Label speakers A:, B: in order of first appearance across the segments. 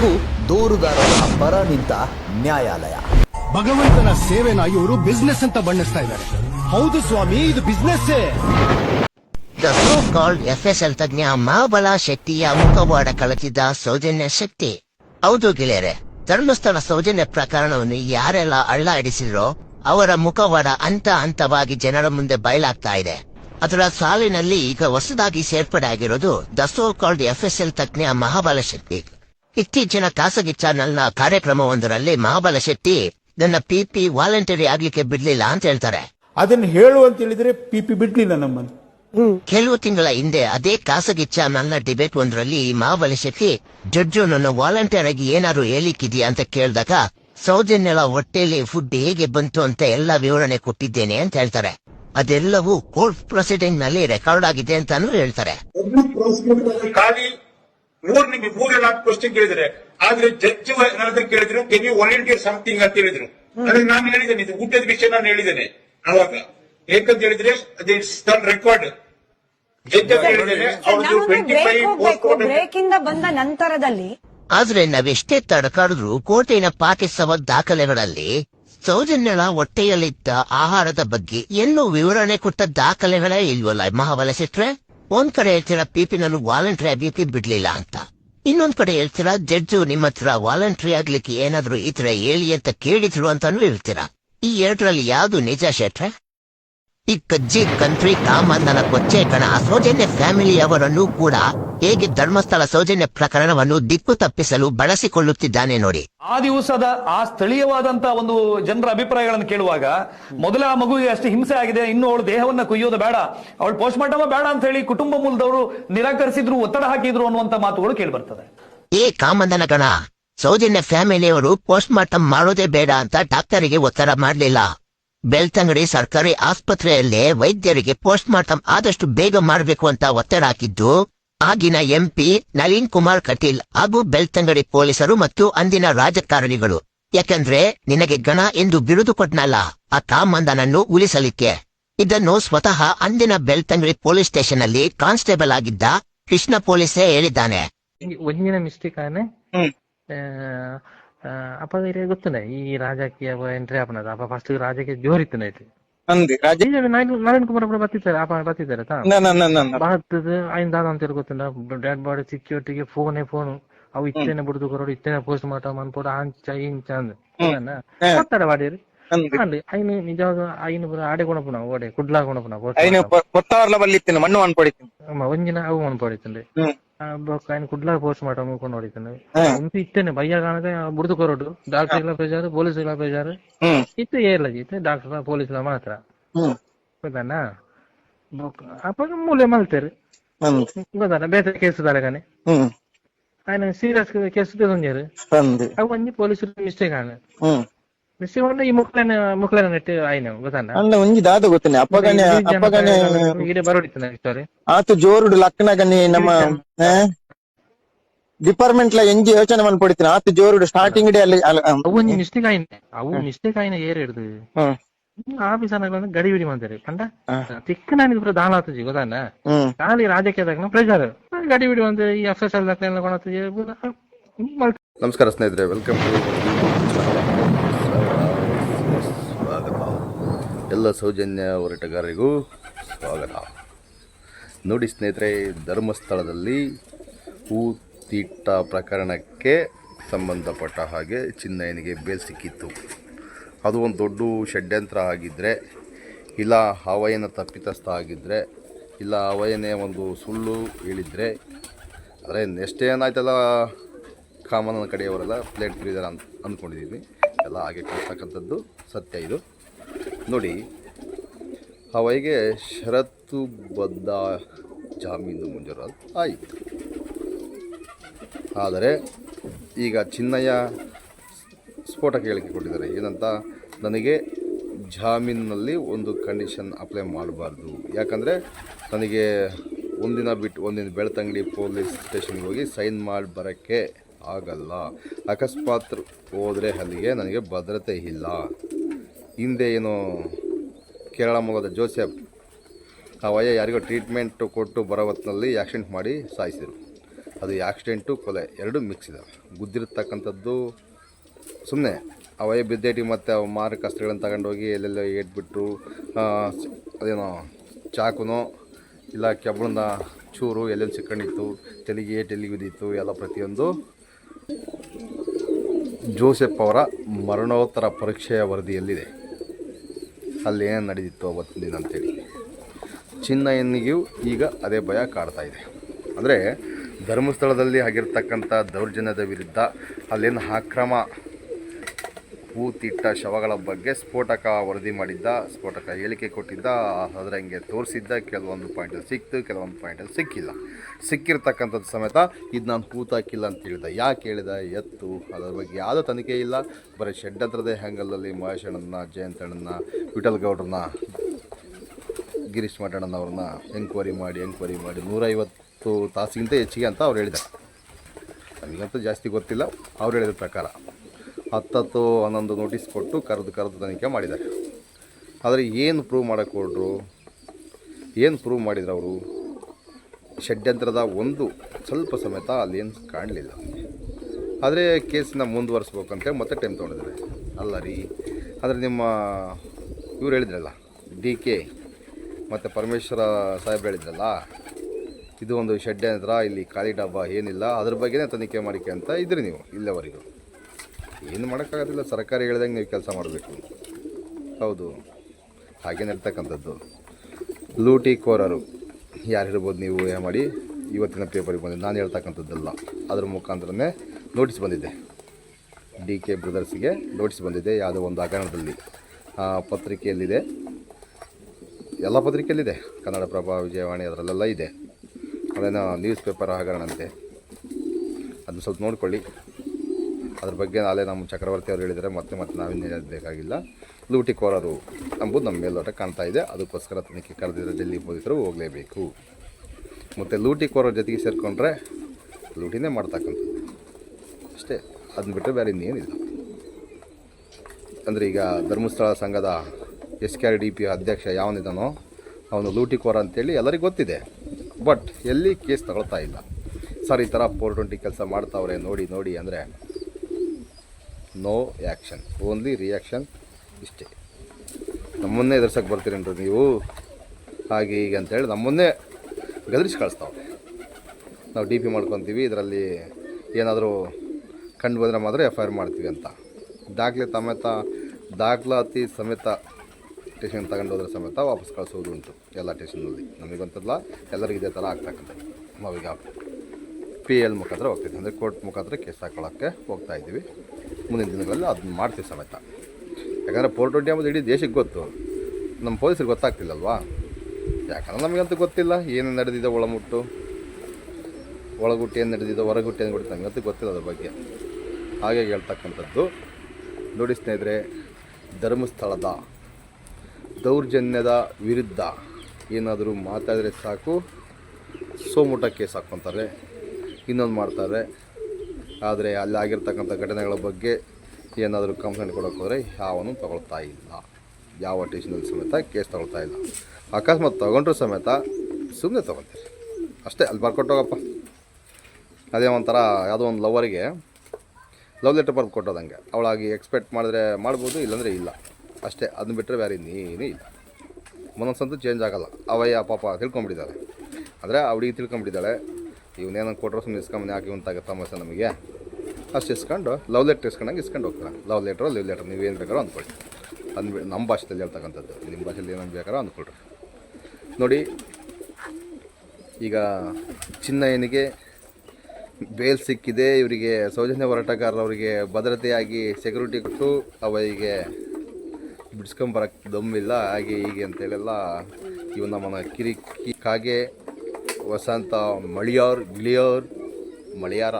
A: ಕೊನೆಗೂ ದೂರುದಾರರ ಪರ ನಿಂತ ನ್ಯಾಯಾಲಯ.
B: ಭಗವಂತನ ಸೇವೆನ ಇವರು ಬಿಸ್ನೆಸ್ ಅಂತ ಬಣ್ಣಿಸ್ತಾ ಇದ್ದಾರೆ. ಹೌದು ಸ್ವಾಮಿ ಇದು ಬಿಸ್ನೆಸ್
C: ದ ಸೋ ಕಾಲ್ಡ್ ಎಲ್ ತಜ್ಞ ಮಹಾಬಲ ಶೆಟ್ಟಿಯ ಮುಖವಾಡ ಕಳಚಿದ ಸೌಜನ್ಯ ಶಕ್ತಿ. ಹೌದು ಗೆಳೆಯರೆ ಧರ್ಮಸ್ಥಳ ಸೌಜನ್ಯ ಪ್ರಕರಣವನ್ನು ಯಾರೆಲ್ಲ ಅಳ್ಳ ಹಿಡಿಸಿದ್ರೋ ಅವರ ಮುಖವಾಡ ಹಂತ ಹಂತವಾಗಿ ಜನರ ಮುಂದೆ ಬಯಲಾಗ್ತಾ ಇದೆ. ಅದರ ಸಾಲಿನಲ್ಲಿ ಈಗ ಹೊಸದಾಗಿ ಸೇರ್ಪಡೆ ಆಗಿರೋದು ದ ಎಫ್ ಕಾಲ್ಡ್ ಎಲ್ ತಜ್ಞ ಮಹಾಬಲ ಶೆಟ್ಟಿ ಇತ್ತೀಚಿನ ಖಾಸಗಿ ಚಾನೆಲ್ನ ಕಾರ್ಯಕ್ರಮವೊಂದರಲ್ಲಿ ಮಹಾಬಲ ಶೆಟ್ಟಿ ನನ್ನ ಪಿಪಿ ವಾಲಂಟರಿ ಆಗ್ಲಿಕ್ಕೆ ಬಿಡ್ಲಿಲ್ಲ ಅಂತ ಹೇಳ್ತಾರೆ.
D: ಅದನ್ನ ಹೇಳು ಅಂತ ಹೇಳಿದ್ರೆ ಪಿಪಿ ಬಿಡ್ಲಿಲ್ಲ ನಮ್ಮನ್ನು.
C: ಕೆಲವು ತಿಂಗಳ ಹಿಂದೆ ಅದೇ ಖಾಸಗಿ ಚಾನಲ್ನ ಡಿಬೇಟ್ ಒಂದರಲ್ಲಿ ಈ ಮಹಾಬಲಿ ಶೆಟ್ಟಿ ಜಡ್ಜು ನನ್ನ ವಾಲಂಟಿಯರ್ ಆಗಿ ಏನಾದ್ರು ಹೇಳಿಕ್ಕಿದ್ಯಾ ಅಂತ ಕೇಳಿದಾಗ ಸೌಜನ್ಯಳ ಹೊಟ್ಟೆಯಲ್ಲಿ ಫುಡ್ ಹೇಗೆ ಬಂತು ಅಂತ ಎಲ್ಲ ವಿವರಣೆ ಕೊಟ್ಟಿದ್ದೇನೆ ಅಂತ ಹೇಳ್ತಾರೆ. ಅದೆಲ್ಲವೂ ಕೋರ್ಟ್ ಪ್ರೊಸೀಡಿಂಗ್ನಲ್ಲಿ ರೆಕಾರ್ಡ್ ಆಗಿದೆ ಅಂತಾನು ಹೇಳ್ತಾರೆ.
E: ಖಾಲಿ ಮೂರ್ ನಿಮ್ಗೆ ಮೂರ್ ನಾಲ್ಕು ಕ್ವಶನ್ ಕೇಳಿದ್ರೆ. ಆದ್ರೆ ಜಡ್ಜ್ ಏನಾದ್ರೂ ಕೇಳಿದ್ರು ಕೆನ್ ಯು ವಾಲಂಟಿಯರ್ ಸಮಥಿಂಗ್ ಅಂತ ಹೇಳಿದ್ರು. ಅದಕ್ಕೆ ನಾನು ಹೇಳಿದ್ದೇನೆ ಇದು ಊಟದ ವಿಷಯ ನಾನು ಹೇಳಿದ್ದೇನೆ. ಅವಾಗ ಏಕಂತ ಹೇಳಿದ್ರೆ ಇಟ್ಸ್ ಡನ್ ರೆಕಾರ್ಡ್ ಜಡ್ಜ್ ಅಂತ ಹೇಳಿದ್ದೇನೆ ಅವ್ರದ್ದು
F: ನಾವೊಂದು
E: ಟ್ವೆಂಟಿ ಫೈವ್
F: ಹೋಗ್ಬೇಕು. ಬ್ರೇಕ್ ಇಂದ ಬಂದ ನಂತರದಲ್ಲಿ
C: ಆದ್ರೆ ನಾವೆಷ್ಟೇ ತಡಕಾಡಿದ್ರು ಕೋಟೆಯ ಪಾಕಿಸ್ತವ ದಾಖಲೆಗಳಲ್ಲಿ ಸೌಜನ್ಯಳ ಹೊಟ್ಟೆಯಲ್ಲಿದ್ದ ಆಹಾರದ ಬಗ್ಗೆ ಎಲ್ಲೂ ವಿವರಣೆ ಕೊಟ್ಟ ದಾಖಲೆಗಳೇ ಇಲ್ವಲ್ಲ ಮಹಾಬಲ ಸಿಟ್ರೆ ಒಂದ್ ಕಡೆ ಹೇಳ್ತೀರಾ ಪಿಪಿ ನಾನು ವಾಲಂಟ್ರಿ ಆಗ್ಲಿಕ್ಕೆ ಬಿಡ್ಲಿಲ್ಲ ಅಂತ. ಇನ್ನೊಂದ್ ಕಡೆ ಹೇಳ್ತೀರಾ ಜಡ್ಜು ನಿಮ್ಮ ಹತ್ರ ವಾಲಂಟ್ರಿ ಆಗ್ಲಿಕ್ಕೆ ಏನಾದ್ರೂ ಈ ತರ ಹೇಳಿ ಅಂತ ಕೇಳಿದ್ರು ಅಂತಾನು ಹೇಳ್ತೀರಾ. ಈ ಎರಡರಲ್ಲಿ ಯಾವ್ದು ನಿಜ ಶೆಟ್ರೆ? ಈ ಕಜ್ಜಿ ಕಂತ್ರಿ ಕಾಮಂದನ ಕೊಚ್ಚೆ ಕಣ. ಸೌಜನ್ಯ ಫ್ಯಾಮಿಲಿಯವರನ್ನು ಕೂಡ ಹೇಗೆ ಧರ್ಮಸ್ಥಳ ಸೌಜನ್ಯ ಪ್ರಕರಣವನ್ನು ದಿಕ್ಕು ತಪ್ಪಿಸಲು ಬಳಸಿಕೊಳ್ಳುತ್ತಿದ್ದಾನೆ ನೋಡಿ.
G: ಆ ದಿವಸದ ಆ ಸ್ಥಳೀಯವಾದಂತ ಒಂದು ಜನರ ಅಭಿಪ್ರಾಯಗಳನ್ನು ಕೇಳುವಾಗ ಮೊದಲ ಆ ಮಗುವಿಗೆ ಅಷ್ಟು ಹಿಂಸೆ ಆಗಿದೆ ಇನ್ನು ಅವಳು ದೇಹವನ್ನ ಕುಯ್ಯೋದು ಬೇಡ ಅವಳು ಪೋಸ್ಟ್ ಮಾರ್ಟಮ ಬೇಡ ಅಂತ ಹೇಳಿ ಕುಟುಂಬ ಮೂಲದವರು ನಿರಾಕರಿಸಿದ್ರು ಒತ್ತಡ ಹಾಕಿದ್ರು ಅನ್ನುವಂತ ಮಾತುಗಳು ಕೇಳಿ ಬರ್ತದೆ
C: ಏ ಕಾಮಂದನ ಕಣ ಸೌಜನ್ಯ ಫ್ಯಾಮಿಲಿಯವರು ಪೋಸ್ಟ್ ಮಾರ್ಟಮ್ ಮಾಡೋದೇ ಬೇಡ ಅಂತ ಡಾಕ್ಟರಿಗೆ ಒತ್ತಡ ಮಾಡಲಿಲ್ಲ. ಬೆಳ್ತಂಗಡಿ ಸರ್ಕಾರಿ ಆಸ್ಪತ್ರೆಯಲ್ಲೇ ವೈದ್ಯರಿಗೆ ಪೋಸ್ಟ್ ಮಾರ್ಟಮ್ ಆದಷ್ಟು ಬೇಗ ಮಾಡಬೇಕು ಅಂತ ಒತ್ತಡ ಹಾಕಿದ್ದು ಆಗಿನ ಎಂಪಿ ನಳಿನ್ ಕುಮಾರ್ ಕಟೀಲ್ ಹಾಗೂ ಬೆಳ್ತಂಗಡಿ ಪೊಲೀಸರು ಮತ್ತು ಅಂದಿನ ರಾಜಕಾರಣಿಗಳು. ಯಾಕಂದ್ರೆ ನಿನಗೆ ಗಣ ಎಂದು ಬಿರುದು ಕೊಟ್ನಲ್ಲ ಆ ಕಾಮಂದನನ್ನು ಉಳಿಸಲಿಕ್ಕೆ. ಇದನ್ನು ಸ್ವತಃ ಅಂದಿನ ಬೆಳ್ತಂಗಡಿ ಪೊಲೀಸ್ ಸ್ಟೇಷನ್ ಅಲ್ಲಿ ಕಾನ್ಸ್ಟೇಬಲ್ ಆಗಿದ್ದ ಕೃಷ್ಣ ಪೊಲೀಸೇ ಹೇಳಿದ್ದಾನೆ.
H: ಒಂದಿನ ಮಿಸ್ಟೇಕ್ ಆನೆ.
E: ಹ್ಮ್.
H: ಅಪ್ಪ ಬೇರೆ ಗೊತ್ತುಂಡೆ ಈ ರಾಜಕೀಯ ಎಂಟ್ರಿ ಆಪನದ. ಅಪ್ಪ ಫಸ್ಟ್ ರಾಜಕೀಯ ಜೋರಿತ್ತು ನೈಟ್
E: ಅಂದೆ ರಾಜ
H: ನಳಿನ್ ಕುಮಾರ್ ಕೂಡ ಬರ್ತಿದ್ದಾರೆ. ಅಪ್ಪ ಬರ್ತಿದ್ದಾರೆ ತಾ ಬರ್ತದ ಐನ್ ದಾದ ಅಂತ ಗೊತ್ತಿಲ್ಲ ಡೆಡ್ ಬಾಡಿ ಫೋನ್ ಫೋನೇ ಫೋನ್ ಅವು ಇತ್ತೇನೆ ಬಿಡುದು ಕೊರೋಡು ಇತ್ತೇನೆ ಪೋಸ್ಟ್ ಮಾರ್ಟಮ್ ಅನ್ಪೋಡು ಅಂಚ ಇಂಚ ಅಂದ್ ಅಲ್ಲಿ ಐನು ನಿಜವಾಗ ಐನು ಬರ ಆಡೆ ಕೊಣಪುನ ಓಡೆ ಕುಡ್ಲಾ ಕೊಣಪುನ
E: ಕೊತ್ತವರ್ಲ ಬಲ್ಲಿತ್ತೇನೆ ಮಣ್ಣು ಅನ್ಪಡಿತೀನಿ
H: ಒಂಜಿನ ಅವು ಅನ್ಪಡಿತ್ತಂಡೆ
E: ಹ್ಮ್.
H: ఆయన కుడ్లా పోస్ట్ మార్టం ಕೊಂಡು ಹೊಡಿತಾನೆ ఉంటే ఇత్తేనే భయ్య కానక బుడద కొరడు డాక్టర్ ఇలా పేజారు పోలీసు ఇలా పేజారు
E: ಹ್ಮ್
H: ఇస్తే ఏర్ల ఇస్తే డాక్టర్ పోలీసుల మాత్ర
E: ಹ್ಮ್
H: ಗೊತ್ತಾನ ಅಪ್ಪ ಮೂಲೆ ಮಲ್ತಾರೆ
E: ಅಂದೆ
H: ಗೊತ್ತಾನ ಬೇರೆ ಕೇಸು ತರಗಾನೆ
E: ಹ್ಮ್
H: ఆయన సీరియస్ కేసు తెదొంజారు
E: ಅಂದೆ
H: అవి అన్ని పోలీసులు మిస్టేక్ ఆయన ಮಿಸ್ಸಿಗೊಂಡು ಈ ಮುಕ್ಲೆನ ಮುಕ್ಲೆನ ನೆಟ್ಟು ಆಯ್ನ ಗೊತ್ತಾನ
E: ಅಂದ್ರೆ ಒಂಜಿ ದಾದ ಗೊತ್ತನೆ ಅಪ್ಪಗನೆ ಅಪ್ಪಗನೆ
H: ಇಡೆ ಬರೋಡಿತ್ತು ನನಗೆ ಸ್ಟೋರಿ
E: ಆತು ಜೋರುಡು ಲಕ್ಕನಗನೆ ನಮ್ಮ ಡಿಪಾರ್ಟ್ಮೆಂಟ್ ಲ ಎಂಜಿ ಯೋಚನೆ ಮನ್ ಪಡಿತಿನ ಆತು ಜೋರುಡು ಸ್ಟಾರ್ಟಿಂಗ್ ಡೇ ಅಲ್ಲಿ
H: ಅವು ಒಂಜಿ ಮಿಸ್ಟೇಕ್ ಆಯ್ನ ಅವು ಮಿಸ್ಟೇಕ್ ಆಯ್ನ ಏರ್ ಹಿಡ್ದು ಆಫೀಸ್ ಅನ್ನಗಳನ್ನು ಗಡಿ ಬಿಡಿ ಮಾಡ್ತಾರೆ ಕಂಡ ತಿಕ್ಕ ನನಗೆ ಪೂರ ದಾಳ ಆತಜಿ ಗೊತ್ತಾನ ಖಾಲಿ ರಾಜಕೀಯದಾಗ ಪ್ರೆಷರ್ ಗಡಿ ಬಿಡಿ ಮಾಡ್ತಾರೆ ಈ ಎಫ್ ಎಸ್ ಎಲ್ ದಾಖಲೆ
I: ನಮಸ್ಕಾರ ಸ್ನೇಹಿತರೆ ವೆಲ್ಕಮ್ ಟು ಎಲ್ಲ ಸೌಜನ್ಯ ಹೋರಾಟಗಾರರಿಗೂ ಸ್ವಾಗತ. ನೋಡಿ ಸ್ನೇಹಿತರೆ, ಧರ್ಮಸ್ಥಳದಲ್ಲಿ ತೀಟ ಪ್ರಕರಣಕ್ಕೆ ಸಂಬಂಧಪಟ್ಟ ಹಾಗೆ ಚಿನ್ನಯ್ಯನಿಗೆ ಬೇಲ್ ಸಿಕ್ಕಿತ್ತು. ಅದು ಒಂದು ದೊಡ್ಡ ಷಡ್ಯಂತ್ರ ಆಗಿದ್ದರೆ ಇಲ್ಲ ಅವಯನ ತಪ್ಪಿತಸ್ಥ ಆಗಿದ್ದರೆ ಇಲ್ಲ ಅವಯನೇ ಒಂದು ಸುಳ್ಳು ಹೇಳಿದರೆ ಆದರೆ ನೆಕ್ಸ್ಟ್ ಏನಾಯ್ತಲ್ಲ ಕಾಮನ ಕಡೆಯವರೆಲ್ಲ ಪ್ಲೇಟ್ ಫ್ರೀಸರ್ ಅಂತ ಅಂದ್ಕೊಂಡಿದ್ದೀವಿ ಎಲ್ಲ ಹಾಗೆ ಕೊಡ್ತಕ್ಕಂಥದ್ದು ಸತ್ಯ ಇದು. ನೋಡಿ ಅವರಿಗೆ ಷರತ್ತುಬದ್ಧ ಜಾಮೀನು ಮಂಜೂರಾತು ಆಯಿತು. ಆದರೆ, ಈಗ ಚಿನ್ನಯ್ಯ ಸ್ಫೋಟಕ ಹೇಳಿಕೆ ಕೊಟ್ಟಿದ್ದಾರೆ. ಏನಂತ, ನನಗೆ ಜಾಮೀನಿನಲ್ಲಿ ಒಂದು ಕಂಡೀಷನ್ ಅಪ್ಲೈ ಮಾಡಬಾರ್ದು. ಯಾಕಂದರೆ, ನನಗೆ ಒಂದಿನ ಬಿಟ್ಟು, ಒಂದಿನ ಬೆಳ್ತಂಗಡಿ ಪೊಲೀಸ್ ಸ್ಟೇಷನ್ಗೆ ಹೋಗಿ ಸೈನ್ ಮಾಡಿ ಬರೋಕ್ಕೆ ಆಗಲ್ಲ. ಅಕಸ್ಮಾತ್ ಹೋದರೆ ಅಲ್ಲಿಗೆ ನನಗೆ ಭದ್ರತೆ ಇಲ್ಲ. ಹಿಂದೆ ಏನು ಕೇರಳ ಮೂಲದ ಜೋಸೆಫ್, ಆ ವಯ ಯಾರಿಗೋ ಟ್ರೀಟ್ಮೆಂಟ್ ಕೊಟ್ಟು ಬರೋ ಹೊತ್ತಿನಲ್ಲಿ ಆ್ಯಕ್ಸಿಡೆಂಟ್ ಮಾಡಿ ಸಾಯಿಸಿದರು. ಅದು ಆ್ಯಕ್ಸಿಡೆಂಟು ಕೊಲೆ, ಎರಡೂ ಮಿಕ್ಸ್ ಇದೆ ಗುದ್ದಿರ್ತಕ್ಕಂಥದ್ದು ಸುಮ್ಮನೆ ಆ ವಯ ಬಿದ್ದೇಟಿ ಮತ್ತು ಅವು ಮಾರಕ ಅಸ್ತ್ರಗಳನ್ನು ತಗೊಂಡೋಗಿ ಎಲ್ಲೆಲ್ಲೋ ಏಟ್ಬಿಟ್ರು ಅದೇನೋ ಚಾಕುನೋ, ಇಲ್ಲ ಕೆಬ್ಬಳದ ಚೂರು ಎಲ್ಲೆಲ್ಲಿ ಸಿಕ್ಕೊಂಡಿತ್ತು, ತೆಲಿಗೆ ಎಲ್ಲಿಗೆ ಬಿದ್ದಿತ್ತು ಎಲ್ಲ ಪ್ರತಿಯೊಂದು ಜೋಸೆಫ್ ಅವರ ಮರಣೋತ್ತರ ಪರೀಕ್ಷೆಯ ವರದಿಯಲ್ಲಿದೆ. ಅಲ್ಲಿ ಏನು ನಡೆದಿತ್ತು ಅವತ್ತಿನ ದಿನ ಅಂತೇಳಿ ಚಿನ್ನಯ್ಯನಿಗೂ ಈಗ ಅದೇ ಭಯ ಕಾಡ್ತಾ ಇದೆ. ಅಂದರೆ ಧರ್ಮಸ್ಥಳದಲ್ಲಿ ಆಗಿರ್ತಕ್ಕಂಥ ದೌರ್ಜನ್ಯದ ವಿರುದ್ಧ ಅಲ್ಲೇನು ಅಕ್ರಮ ಹೂತಿಟ್ಟ ಶವಗಳ ಬಗ್ಗೆ ಸ್ಫೋಟಕ ವರದಿ ಮಾಡಿದ್ದ, ಸ್ಫೋಟಕ ಹೇಳಿಕೆ ಕೊಟ್ಟಿದ್ದ ಅದರ ಹಂಗೆ ತೋರಿಸಿದ್ದ ಕೆಲವೊಂದು ಪಾಯಿಂಟಲ್ಲಿ ಸಿಕ್ತು, ಕೆಲವೊಂದು ಪಾಯಿಂಟಲ್ಲಿ ಸಿಕ್ಕಿಲ್ಲ. ಸಿಕ್ಕಿರ್ತಕ್ಕಂಥದ್ದು ಸಮೇತ ಇದು ನಾನು ಹೂತಾಕಿಲ್ಲ ಅಂತ ಹೇಳಿದ. ಯಾಕೆ ಹೇಳಿದ? ಎತ್ತು, ಅದರ ಬಗ್ಗೆ ಯಾವುದೋ ತನಿಖೆ ಇಲ್ಲ. ಬರೀ ಶೆಡ್ ಹ್ಯಾಂಗಲಲ್ಲಿ ಮಹೇಶಣ್ಣನ ಜಯಂತಣ್ಣನ ವಿಠಲ್ ಗೌಡ್ರನ್ನ, ಗಿರೀಶ್ ಮಠಣ್ಣನವ್ರನ್ನ ಎಂಕ್ವೈರಿ ಮಾಡಿ ಎಂಕ್ವೈರಿ ಮಾಡಿ ನೂರೈವತ್ತು ತಾಸಿಗಿಂತ ಹೆಚ್ಚಿಗೆ ಅಂತ ಅವ್ರು ಹೇಳಿದ್ದಾರೆ. ನನಗಂತೂ ಜಾಸ್ತಿ ಗೊತ್ತಿಲ್ಲ. ಅವ್ರು ಹೇಳಿದ ಪ್ರಕಾರ. ಹತ್ತತ್ತು ಹನ್ನೊಂದು ನೋಟಿಸ್ ಕೊಟ್ಟು ಕರೆದು ಕರೆದು ತನಿಖೆ ಮಾಡಿದ್ದಾರೆ. ಆದರೆ ಏನು ಪ್ರೂವ್ ಮಾಡೋಕ್ಕೆ ಏನು ಪ್ರೂವ್ ಮಾಡಿದ್ರು ಅವರು? ಷಡ್ಯಂತ್ರದ ಒಂದು ಸ್ವಲ್ಪ ಸಮೇತ ಅಲ್ಲೇನು ಕಾಣಲಿಲ್ಲ. ಆದರೆ ಕೇಸನ್ನ ಮುಂದುವರಿಸ್ಬೇಕಂತ ಮತ್ತೆ ಟೈಮ್ ತೊಗೊಂಡಿದ್ದಾರೆ. ಅಲ್ಲ ರೀ, ಆದರೆ ನಿಮ್ಮ ಇವ್ರು ಹೇಳಿದ್ರಲ್ಲ ಡಿ ಕೆ ಮತ್ತು ಪರಮೇಶ್ವರ ಸಾಹೇಬ್ರು ಹೇಳಿದ್ರಲ್ಲ, ಇದು ಒಂದು ಷಡ್ಯಂತ್ರ, ಇಲ್ಲಿ ಖಾಲಿ ಡಬ್ಬ ಏನಿಲ್ಲ, ಅದ್ರ ಬಗ್ಗೆನೇ ತನಿಖೆ ಮಾಡಿಕೆ ಅಂತ ಇದ್ರಿ ನೀವು, ಇಲ್ಲಿವರೆಗೂ. ಏನು ಮಾಡೋಕ್ಕಾಗೋದಿಲ್ಲ. ಸರ್ಕಾರ ಹೇಳ್ದಂಗೆ ನೀವು ಕೆಲಸ ಮಾಡಬೇಕು. ಹೌದು. ಹಾಗೇನೆ ಇರ್ತಕ್ಕಂಥದ್ದು ಲೂಟಿಕೋರರು. ಯಾರಿರ್ಬೋದು ನೀವು ಏನು ಮಾಡಿ? ಇವತ್ತಿನ ಪೇಪರಿಗೆ ಬಂದಿದ್ದು ನಾನು ಹೇಳ್ತಕ್ಕಂಥದ್ದಲ್ಲ. ಅದ್ರ ಮುಖಾಂತರನೇ ನೋಟಿಸ್ ಬಂದಿದೆ. ಡಿ ಕೆ ಬ್ರದರ್ಸ್ಗೆ ನೋಟಿಸ್ ಬಂದಿದೆ. ಯಾವುದೋ ಒಂದು ಹಗರಣದಲ್ಲಿ. ಪತ್ರಿಕೆಯಲ್ಲಿದೆ. ಎಲ್ಲ ಪತ್ರಿಕೆಯಲ್ಲಿದೆ. ಕನ್ನಡಪ್ರಭ, ವಿಜಯವಾಣಿ ಅದರಲ್ಲೆಲ್ಲ ಇದೆ. ಅದೇನೋ ನ್ಯೂಸ್ ಪೇಪರ್ ಹಗರಣಂತೆ. ಅದನ್ನ ಸ್ವಲ್ಪ ನೋಡ್ಕೊಳ್ಳಿ. ಅದ್ರ ಬಗ್ಗೆ ನಾಳೆ ನಮ್ಮ ಚಕ್ರವರ್ತಿ ಅವರು ಹೇಳಿದರೆ ಮತ್ತೆ ಮತ್ತೆ ನಾವಿನ್ನೇನು ಬೇಕಾಗಿಲ್ಲ ಲೂಟಿ ಲೂಟಿಕೋರರು ಎಂಬುದು ನಮ್ಮ ಮೇಲ್ನೋಟ ಕಾಣ್ತಾ ಇದೆ. ಅದಕ್ಕೋಸ್ಕರ ತನಿಖೆ ಕರೆದಿದ್ರೆ ಡೆಲ್ಲಿ ಪೊಲೀಸರು ಹೋಗಲೇಬೇಕು. ಮತ್ತು ಲೂಟಿಕೋರರ ಜೊತೆಗೆ ಸೇರಿಕೊಂಡ್ರೆ ಲೂಟಿನೇ ಮಾಡ್ತಕ್ಕಂಥದ್ದು. ಅಷ್ಟೇ. ಅದನ್ನ ಬಿಟ್ಟರೆ ಬೇರೆ ಇನ್ನೇನಿಲ್ಲ. ಅಂದರೆ ಈಗ ಧರ್ಮಸ್ಥಳ ಸಂಘದ S K R D P ಅಧ್ಯಕ್ಷ ಯಾವನಿದ್ದಾನೋ ಅವನು ಲೂಟಿಕೋರ ಅಂತೇಳಿ ಎಲ್ಲರಿಗೂ ಗೊತ್ತಿದೆ. ಬಟ್ ಎಲ್ಲಿ ಕೇಸ್ ತಗೊಳ್ತಾ ಇಲ್ಲ. ಸರ್, ಈ ಥರ ಫೋರ್ ಟ್ವೆಂಟಿ ಕೆಲಸ ಮಾಡ್ತಾವ್ರೆ, ನೋಡಿ ನೋಡಿ, ಅಂದರೆ ನೋ ಆ್ಯಕ್ಷನ್ ಓನ್ಲಿ ರಿಯಾಕ್ಷನ್ ಇಷ್ಟೇ. ನಮ್ಮನ್ನೇ ಎದುರ್ಸಕ್ಕೆ ಬರ್ತೀರೇನ್ರಿ ನೀವು? ಹಾಗೆ ಹೀಗೆ ಅಂತೇಳಿ ನಮ್ಮನ್ನೇ ಗದರಿಸಿ ಕಳಿಸ್ತಾವೆ ನಾವು ಡಿ ಪಿ ಮಾಡ್ಕೊತೀವಿ, ಇದರಲ್ಲಿ ಏನಾದರೂ ಕಂಡು ಬಂದರೆ ಮಾತ್ರ ಎಫ್ ಐ ಆರ್ ಮಾಡ್ತೀವಿ ಅಂತ. ದಾಖಲೆ ಸಮೇತ, ದಾಖಲಾತಿ ಸಮೇತ ಸ್ಟೇಷನ್ ತಗೊಂಡು ಹೋದ್ರೆ ಸಮೇತ ವಾಪಸ್ ಕಳಿಸೋದು ಉಂಟು ಎಲ್ಲ ಸ್ಟೇಷನಲ್ಲಿ ನಮಗಂತಲ್ಲ ಎಲ್ಲರಿಗೂ ಇದೇ ಥರ ಆಗ್ತಕ್ಕಂಥದ್ದು. ನಾವೀಗ ಪಿ ಎಲ್ ಮುಖಾಂತರ ಹೋಗ್ತಿದ್ವಿ. ಅಂದರೆ ಕೋರ್ಟ್ ಮುಖಾಂತರ ಕೇಸ್ ಹಾಕೊಳ್ಳೋಕ್ಕೆ ಹೋಗ್ತಾ ಇದ್ದೀವಿ. ಮುಂದಿನ ದಿನಗಳಲ್ಲಿ ಅದನ್ನ ಮಾಡ್ತೀವಿ ಸಮೇತ. ಯಾಕಂದರೆ ಫೋರ್ ಟ್ವೆಂಟಿ ಎಂಬುದು ಇಡೀ ದೇಶಕ್ಕೆ ಗೊತ್ತು. ನಮ್ಮ ಪೊಲೀಸರಿಗೆ ಗೊತ್ತಾಗ್ತಿಲ್ಲಲ್ವಾ? ಯಾಕಂದ್ರೆ ನಮಗಂತೂ ಗೊತ್ತಿಲ್ಲ ಏನು ನಡೆದಿದೆ ಒಳಮುಟ್ಟು. ಒಳಗುಟ್ಟು ಏನು ನಡೆದಿದೆ, ಹೊರಗುಟ್ಟು ಏನು ನಡೆದಿದೆ ನಮಗಂತೂ ಗೊತ್ತಿಲ್ಲ ಅದ್ರ ಬಗ್ಗೆ. ಹಾಗೆ ಹೇಳ್ತಕ್ಕಂಥದ್ದು. ನೋಡಿ ಸ್ನೇಹಿತರೆ, ಧರ್ಮಸ್ಥಳದ ದೌರ್ಜನ್ಯದ ವಿರುದ್ಧ ಏನಾದರೂ ಮಾತಾಡಿದ್ರೆ ಸಾಕು. ಸೋಮುಟ ಕೇಸ್ ಹಾಕ್ಕೊತಾರೆ. ಇನ್ನೊಂದು ಮಾಡ್ತಾರೆ. ಆದರೆ ಅಲ್ಲಿ ಆಗಿರ್ತಕ್ಕಂಥ ಘಟನೆಗಳ ಬಗ್ಗೆ ಏನಾದರೂ ಕಂಪ್ಲೇಂಟ್ ಕೊಡೋಕೆ ಹೋದರೆ ಯಾವನು ತಗೊಳ್ತಾ ಇಲ್ಲ. ಯಾವ ಟೇಷನಲ್ಲಿ ಸಮೇತ ಕೇಸ್ ತಗೊಳ್ತಾ ಇಲ್ಲ. ಅಕಸ್ಮಾತ್ ತೊಗೊಂಡ್ರು ಸಮೇತ ಸುಮ್ಮನೆ ತೊಗೊಳ್ತೀರಿ. ಅಷ್ಟೇ, ಅಲ್ಲಿ ಬರ್ಕೊಟ್ಟೋಗಪ್ಪ ಅದೇ ಒಂಥರ ಯಾವುದೋ ಒಂದು ಲವರಿಗೆ ಲವ್ ಲೆಟರ್ ಬರ್ದು ಕೊಟ್ಟೋದಂಗೆ. ಅವಳಾಗಿ ಎಕ್ಸ್ಪೆಕ್ಟ್ ಮಾಡಿದ್ರೆ ಮಾಡ್ಬೋದು, ಇಲ್ಲಾಂದರೆ ಇಲ್ಲ. ಅಷ್ಟೇ, ಅದನ್ನ ಬಿಟ್ಟರೆ ಬೇರೆ ಇನ್ನೇನೂ ಇಲ್ಲ. ಮನಸ್ಸಂತೂ ಚೇಂಜ್ ಆಗೋಲ್ಲ. ಅವಯ್ಯ ಪಾಪ ತಿಳ್ಕೊಂಬಿಟ್ಟಿದ್ದಾಳೆ ಅಂದರೆ ಆ ತಿಳ್ಕೊಂಬಿಟ್ಟಿದ್ದಾಳೆ ಇವನೇನೋ ಕೊಟ್ಟರು ಸುಮ್ಮನೆ ಇಸ್ಕೊಂಬಂದು ಯಾಕೆ ಇವನ್ ತಗ ಸಮಸ್ಯೆ ನಮಗೆ. ಅಷ್ಟು ಇಸ್ಕೊಂಡು ಲವ್ ಲೆಟ್ರ್ ಇಸ್ಕೊಂಡಂಗೆ ಇಸ್ಕೊಂಡು ಹೋಗ್ತಾರೆ. ಲವ್ ಲೆಟ್ರ್ ಲಿವ್ ಲೆಟ್ರ್ ನೀವು ಏನು ಬೇಕಾರೋ ಅಂದ್ಕೊಳ್ಳಿ. ಅಂದ್ಬಿಟ್ಟು ನಮ್ಮ ಭಾಷೆಯಲ್ಲಿ ಹೇಳ್ತಕ್ಕಂಥದ್ದು. ನಿಮ್ಮ ಭಾಷೆಯಲ್ಲಿ ಏನೇನು ಬೇಕಾರೋ ಅಂದ್ಕೊಳ್ರಿ. ನೋಡಿ, ಈಗ ಚಿನ್ನಯ್ಯನಿಗೆ ಬೇಲ್ ಸಿಕ್ಕಿದೆ, ಇವರಿಗೆ ಸೌಜನ್ಯ ಹೋರಾಟಗಾರರವರಿಗೆ ಭದ್ರತೆಯಾಗಿ ಸೆಕ್ಯೂರಿಟಿ ಕೊಟ್ಟು ಅವರಿಗೆ ಬಿಡಿಸ್ಕೊಂಬರಕ್ಕೆ ದಮ್ಮಿಲ್ಲ. ಹಾಗೆ ಹೀಗೆ ಅಂತೇಳೆಲ್ಲ ಇವು ಮನ ಕಿರಿ ಕಿ ಕಾಗೆ ವಸಂತ, ಮಳಿಯಾರ್, ಗಿಳಿಯೋರ್, ಮಳಿಯಾರ.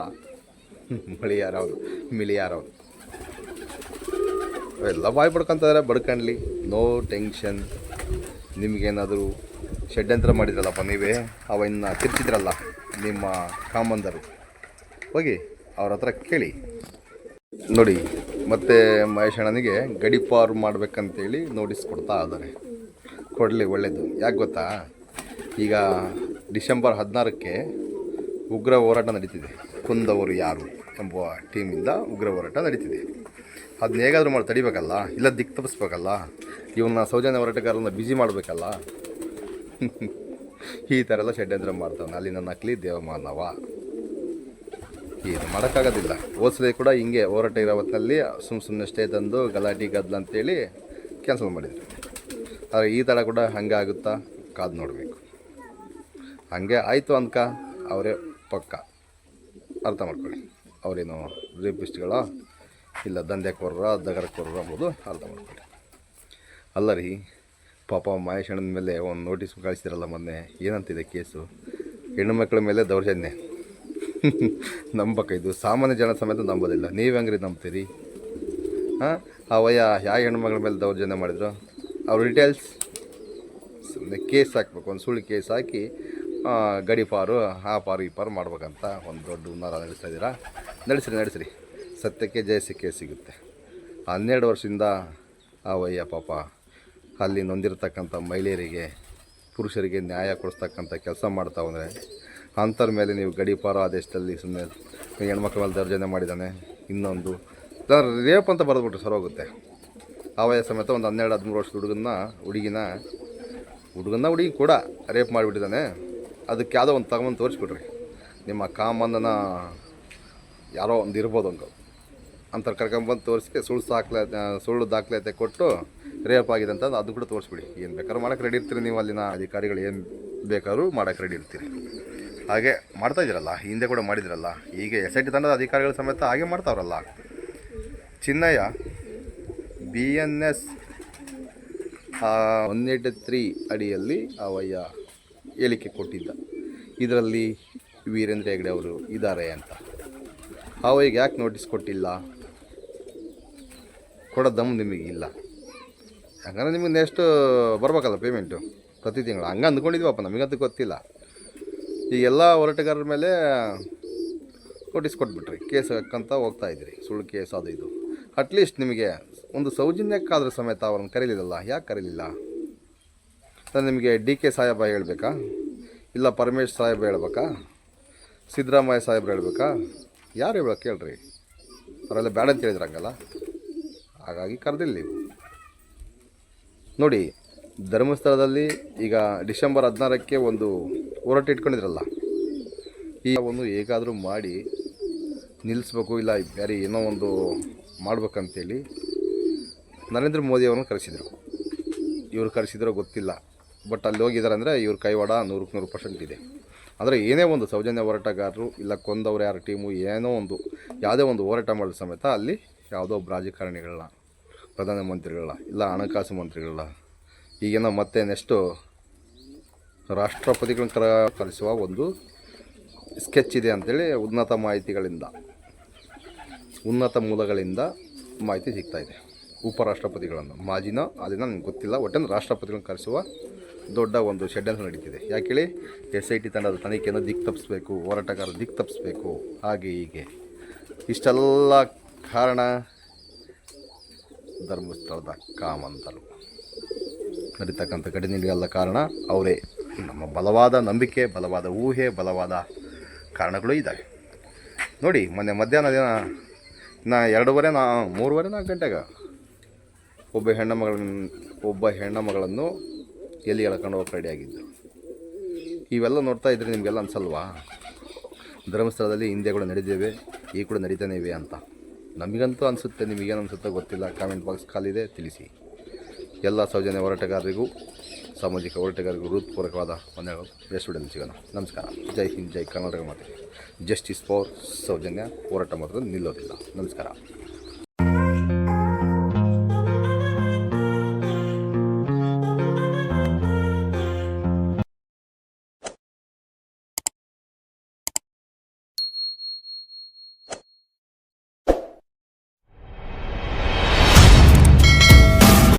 I: ಮಳಿಯಾರ ಅವರು ಮಿಳಿಯಾರ ಅವರು ಎಲ್ಲ ಬಾಯ್ ಬಡ್ಕೊಂತಾರೆ ಬಡ್ಕಂಡ್ಲಿ. ನೋ ಟೆನ್ಷನ್ ನಿಮಗೇನಾದರೂ ಷಡ್ಯಂತ್ರ ಮಾಡಿದ್ರಲ್ಲಪ್ಪ ನೀವೇ? ಅವನ್ನ ತಿರ್ಚಿದ್ರಲ್ಲ ನಿಮ್ಮ ಕಾಮಂದರು. ಹೋಗಿ, ಅವ್ರ ಹತ್ರ ಕೇಳಿ. ನೋಡಿ, ಮತ್ತೆ ಮಹೇಶ್ ಅಣ್ಣನಿಗೆ ಗಡಿಪಾರು ಮಾಡ್ಬೇಕಂತೇಳಿ ನೋಟಿಸ್ ಕೊಡ್ತಾ ಇದ್ದಾರೆ. ಕೊಡಲಿ ಒಳ್ಳೆಯದು ಯಾಕೆ ಗೊತ್ತಾ? ಈಗ ಡಿಸೆಂಬರ್ ಹದಿನಾರಕ್ಕೆ ಉಗ್ರ ಹೋರಾಟ ನಡೀತಿದೆ. ಕುಂದವರು ಯಾರು ಎಂಬುವ ಟೀಮಿಂದ ಉಗ್ರ ಹೋರಾಟ ನಡೀತಿದೆ. ಅದನ್ನ ಹೇಗಾದರೂ ಮಾಡಿ ತಡಿಬೇಕಲ್ಲ? ಇಲ್ಲ ದಿಕ್ಕು ತಪ್ಪಿಸ್ಬೇಕಲ್ಲ? ಇವನ್ನ ಸೌಜನ್ಯ ಹೋರಾಟಗಾರನ್ನ ಬ್ಯುಸಿ ಮಾಡಬೇಕಲ್ಲ? ಈ ಥರ ಎಲ್ಲ ಷಡ್ಯಂತ್ರ ಮಾಡ್ತಾನೆ ಅಲ್ಲಿನ ನಕಲಿ ದೇವಮಾನವ. ಏನು ಮಾಡೋಕ್ಕಾಗೋದಿಲ್ಲ. ಹೋದ್ಸಲಿ ಕೂಡ ಹಿಂಗೆ ಹೋರಾಟ ಇರೋ ಹೊತ್ತಿನಲ್ಲಿ ಸುಮ್ಮ ಸುಮ್ಮನೆ ಸ್ಟೇ ತಂದು ಗಲಾಟೆ ಗದ್ದಲ ಅಂತೇಳಿ ಕ್ಯಾನ್ಸಲ್ ಮಾಡಿದ್ರು. ಆದರೆ ಈ ಥರ ಕೂಡ ಹಂಗೆ ಆಗುತ್ತಾ ಕಾದು ನೋಡಬೇಕು. ಹಂಗೆ ಆಯಿತು ಅನ್ಕ ಅವರೇ ಪಕ್ಕ ಅರ್ಥ ಮಾಡ್ಕೊಳ್ಳಿ. ಅವರೇನು ರೇಪಿಸ್ಟ್ಗಳ ಇಲ್ಲ ದಂಧೆಕೋರರ, ದಗರಕೋರರ ಅಂಬೋದು ಅರ್ಥ ಮಾಡ್ಕೊಳ್ಳಿ. ಅಲ್ಲ ರೀ, ಪಾಪ ಮಹೇಶ್ ಅಣ್ಣನ ಮೇಲೆ ಒಂದು ನೋಟಿಸ್ ಕಳಿಸಿದ್ರಲ್ಲ ಮೊನ್ನೆ, ಏನಂತಿದೆ ಕೇಸು? ಹೆಣ್ಣು ಮಕ್ಕಳ ಮೇಲೆ ದೌರ್ಜನ್ಯ. ನಂಬಕ ಇದು ಸಾಮಾನ್ಯ ಜನ ಸಮೇತ ನಂಬೋದಿಲ್ಲ. ನೀವು ಹೆಂಗ್ರಿ ನಂಬ್ತೀರಿ? ಹಾಂ, ಅವಯ್ಯ, ಯಾವ ಹೆಣ್ಮಗಳ ಮೇಲೆ ದೌರ್ಜನ್ಯ ಮಾಡಿದ್ರು? ಅವ್ರ ಡೀಟೇಲ್ಸ್ ಸುಮ್ಮನೆ ಕೇಸ್ ಹಾಕ್ಬೇಕು, ಒಂದು ಸುಳ್ಳು ಕೇಸ್ ಹಾಕಿ ಗಡಿ ಪಾರು, ಆ ಪಾರು, ಈ ಪಾರು ಮಾಡ್ಬೇಕಂತ ಒಂದು ದೊಡ್ಡ ಹುನ್ನಾರ ನಡೆಸ್ತಾ ಇದ್ದೀರಾ? ನಡೆಸ್ರಿ ನಡೆಸ್ರಿ. ಸತ್ಯಕ್ಕೆ ಜಯ ಸಿಕ್ಕೇ ಸಿಗುತ್ತೆ. ಹನ್ನೆರಡು ವರ್ಷದಿಂದ ಆ ವಯ್ಯ ಪಾಪ ಅಲ್ಲಿ ನೊಂದಿರತಕ್ಕಂಥ ಮಹಿಳೆಯರಿಗೆ, ಪುರುಷರಿಗೆ ನ್ಯಾಯ ಕೊಡಿಸ್ತಕ್ಕಂಥ ಕೆಲಸ ಮಾಡ್ತಾ ಅಂದರೆ ಅಂಥವ್ರ ಮೇಲೆ ನೀವು ಗಡಿಪಾರು ಆದೇಶದಲ್ಲಿ ಸುಮ್ಮನೆ ಹೆಣ್ಮಕ್ಳ ಮೇಲೆ ದರ್ಜನೆ ಮಾಡಿದ್ದಾನೆ, ಇನ್ನೊಂದು ರೇಪ್ ಅಂತ ಬರೆದ್ಬಿಟ್ರೆ ಸರ್ ಹೋಗುತ್ತೆ ಆವಯ ಸಮೇತ ಒಂದು ಹನ್ನೆರಡು, ಹದಿಮೂರು ವರ್ಷದ ಹುಡುಗನ್ನ, ಹುಡುಗಿನ, ಹುಡುಗನ್ನ ಹುಡುಗಿ ಕೂಡ ರೇಪ್ ಮಾಡಿಬಿಟ್ಟಿದ್ದಾನೆ. ಅದಕ್ಕೆ ಯಾವುದೋ ಒಂದು ತಗೊಂಬಂದು ತೋರಿಸ್ಬಿಡ್ರಿ. ನಿಮ್ಮ ಕಾಮಂದನ ಯಾರೋ ಒಂದು ಇರ್ಬೋದು ಒಂದು ಅಂತ ಕರ್ಕೊಂಬಂದು ತೋರಿಸಿ ಸುಳ್ಳು ದಾಖಲೆ ಸುಳ್ಳು ದಾಖಲಾತಿ ಕೊಟ್ಟು ರೇಪ್ ಆಗಿದೆ ಅಂತ ಅದು ಕೂಡ ತೋರಿಸ್ಬಿಡಿ. ಏನು ಬೇಕಾದ್ರೂ ಮಾಡೋಕೆ ರೆಡಿ ಇರ್ತೀರಿ ನೀವು ಅಲ್ಲಿನ ಅಧಿಕಾರಿಗಳು, ಏನು ಬೇಕಾದ್ರೂ ಮಾಡೋಕೆ ರೆಡಿ ಇರ್ತೀರಿ. ಹಾಗೆ ಮಾಡ್ತಾ ಇದ್ದೀರಲ್ಲ, ಹಿಂದೆ ಕೂಡ ಮಾಡಿದಿರಲ್ಲ, ಈಗ ಎಸ್ ಐ ಟಿ ತಂಡದ ಅಧಿಕಾರಿಗಳ ಸಮೇತ ಹಾಗೆ ಮಾಡ್ತಾವ್ರಲ್ಲ. Chinnayya B N S one eight three ಅಡಿಯಲ್ಲಿ ಅವಯ್ಯ ಹೇಳಿಕೆ ಕೊಟ್ಟಿದ್ದ. ಇದರಲ್ಲಿ ವೀರೇಂದ್ರ ಹೆಗ್ಡೆ ಅವರು ಇದ್ದಾರೆ ಅಂತ. ಅವರಿಗೆ ಯಾಕೆ ನೋಟಿಸ್ ಕೊಟ್ಟಿಲ್ಲ? ಕೊಡೋ ದಮ್ ನಿಮಗೆ ಇಲ್ಲ. ಯಾಕಂದ್ರೆ ನಿಮಗೆ ನೆಕ್ಸ್ಟ್ ಬರ್ಬೇಕಲ್ಲ ಪೇಮೆಂಟು ಪ್ರತಿ ತಿಂಗಳು. ಹಂಗೆ ಅಂದ್ಕೊಂಡಿದ್ವಪ್ಪ ನಮಗಂತೂ ಗೊತ್ತಿಲ್ಲ. ಈ ಎಲ್ಲ ಹೋರಾಟಗಾರರ ಮೇಲೆ ನೋಟಿಸ್ ಕೊಟ್ಬಿಟ್ರಿ. ಕೇಸ್ ಹಾಕಂತ ಹೋಗ್ತಾ ಇದ್ರಿ. ಸುಳ್ಳು ಕೇಸ್ ಅದು ಇದು. ಅಟ್ಲೀಸ್ಟ್ ನಿಮಗೆ ಒಂದು ಸೌಜನ್ಯಕ್ಕಾದ್ರೂ ಸಮೇತ ಅವ್ರನ್ನ ಕರೀಲಿಲ್ಲಲ್ಲ? ಯಾಕೆ ಕರೀಲಿಲ್ಲ? ನಾನು ನಿಮಗೆ ಡಿ ಕೆ ಸಾಹೇಬ ಹೇಳ್ಬೇಕಾ? ಇಲ್ಲ ಪರಮೇಶ್ ಸಾಹೇಬ್ ಹೇಳ್ಬೇಕಾ? ಸಿದ್ದರಾಮಯ್ಯ ಸಾಹೇಬ್ರು ಹೇಳ್ಬೇಕಾ? ಯಾರು ಹೇಳ್ಬೇಕು ಕೇಳ್ರಿ. ಅವರೆಲ್ಲ ಬೇಡ ಅಂತ ಹೇಳಿದ್ರಂಗಲ್ಲ ಹಾಗಾಗಿ ಕರೆದಿಲ್ಲ ನೀವು. ನೋಡಿ, ಧರ್ಮಸ್ಥಳದಲ್ಲಿ ಈಗ ಡಿಸೆಂಬರ್ ಹದಿನಾರಕ್ಕೆ ಒಂದು ಹೋರಾಟ ಇಟ್ಕೊಂಡಿದ್ರಲ್ಲ, ಈ ಒಂದು ಹೇಗಾದರೂ ಮಾಡಿ ನಿಲ್ಲಿಸ್ಬೇಕು, ಇಲ್ಲ ಬೇರೆ ಏನೋ ಒಂದು ಮಾಡ್ಬೇಕಂತೇಳಿ ನರೇಂದ್ರ ಮೋದಿ ಅವರನ್ನು ಕರೆಸಿದರು. ಇವರು ಕರೆಸಿದ್ರೋ ಗೊತ್ತಿಲ್ಲ. ಬಟ್ ಅಲ್ಲಿ ಹೋಗಿದ್ದಾರೆ ಅಂದರೆ ಇವ್ರ ಕೈವಾಡ ನೂರಕ್ಕೆ ನೂರು ಪರ್ಸೆಂಟ್ ಇದೆ. ಅಂದರೆ ಏನೇ ಒಂದು ಸೌಜನ್ಯ ಹೋರಾಟಗಾರರು ಇಲ್ಲ ಕೊಂದವರು ಯಾರ ಟೀಮು ಏನೋ ಒಂದು, ಯಾವುದೇ ಒಂದು ಹೋರಾಟ ಮಾಡಿದ ಸಮೇತ ಅಲ್ಲಿ ಯಾವುದೋ ಒಬ್ಬ ರಾಜಕಾರಣಿಗಳನ್ನ ಪ್ರಧಾನಮಂತ್ರಿಗಳನ್ನ ಇಲ್ಲ ಹಣಕಾಸು ಮಂತ್ರಿಗಳನ್ನ ಈಗೇನೋ ಮತ್ತೆ ನೆಕ್ಸ್ಟು ರಾಷ್ಟ್ರಪತಿಗಳನ್ನ ಕರ ಕಲಿಸುವ ಒಂದು ಸ್ಕೆಚ್ ಇದೆ ಅಂತೇಳಿ ಉನ್ನತ ಮಾಹಿತಿಗಳಿಂದ, ಉನ್ನತ ಮೂಲಗಳಿಂದ ಮಾಹಿತಿ ಸಿಗ್ತಾ ಇದೆ. ಉಪರಾಷ್ಟ್ರಪತಿಗಳನ್ನು, ಮಾಜಿನ ಅದನ್ನು ನನಗೆ ಗೊತ್ತಿಲ್ಲ ಒಟ್ಟನ್ನು ರಾಷ್ಟ್ರಪತಿಗಳನ್ನು ಕರೆಸುವ ದೊಡ್ಡ ಒಂದು ಷಡ್ಯಂತ್ರ ನಡೀತಿದೆ. ಯಾಕೆ ಹೇಳಿ? ಎಸ್ ಐ ಟಿ ತಂಡದ ತನಿಖೆಯನ್ನು ದಿಕ್ಕು ತಪ್ಪಿಸ್ಬೇಕು ಹೋರಾಟಗಾರರು ದಿಕ್ಕು ತಪ್ಪಿಸ್ಬೇಕು ಹಾಗೆ ಹೀಗೆ. ಇಷ್ಟೆಲ್ಲ ಕಾರಣ ಧರ್ಮಸ್ಥಳದ ಕಾಮಂತರು ನಡೀತಕ್ಕಂಥ ಘಟನೆಗಳಿಗೆಲ್ಲ ಕಾರಣ ಅವರೇ. ನಮ್ಮ ಬಲವಾದ ನಂಬಿಕೆ, ಬಲವಾದ ಊಹೆ, ಬಲವಾದ ಕಾರಣಗಳು ಇದ್ದಾವೆ ನೋಡಿ, ಮೊನ್ನೆ ಮಧ್ಯಾಹ್ನ ದಿನ ನಾ ಎರಡೂವರೆ ನಾ ಮೂರುವರೆ ನಾಲ್ಕು ಗಂಟೆಗೆ ಒಬ್ಬ ಹೆಣ್ಣು ಮಗಳನ್ನ ಒಬ್ಬ ಹೆಣ್ಣು ಮಗಳನ್ನು ಎಲ್ಲಿ ಎಳ್ಕೊಂಡು ರೆಡಿ ರೆಡಿಯಾಗಿದ್ದು ಇವೆಲ್ಲ ನೋಡ್ತಾ ಇದ್ರೆ ನಿಮಗೆಲ್ಲ ಅನ್ಸಲ್ವಾ? ಧರ್ಮಸ್ಥಳದಲ್ಲಿ ಹಿಂದೆ ಕೂಡ ನಡೆದಿವೆ, ಈ ಕೂಡ ನಡೀತಾನೆ ಇವೆ ಅಂತ. ನಮಗಂತೂ ಅನಿಸುತ್ತೆ ನಿಮಗೇನು ಅನಿಸುತ್ತೋ ಗೊತ್ತಿಲ್ಲ. ಕಾಮೆಂಟ್ ಬಾಕ್ಸ್ ಖಾಲಿದೆ, ತಿಳಿಸಿ. ಎಲ್ಲ ಸೌಜನ್ಯ ಹೋರಾಟಗಾರರಿಗೂ, ಸಾಮಾಜಿಕ ಹೋರಾಟಗಾರರಿಗೂ ಹೃತ್ಪೂರ್ವಕವಾದ ಒಂದು ಎಷ್ಟು ಸಿಗೋಣ. ನಮಸ್ಕಾರ. ಜೈ ಹಿಂದ್, ಜೈ ಕರ್ನಾಟಕ ಮಾತೆ. ಜಸ್ಟಿಸ್ ಫಾರ್ ಸೌಜನ್ಯ ಹೋರಾಟ ಮಾತ್ರ ನಿಲ್ಲೋದಿಲ್ಲ. ನಮಸ್ಕಾರ.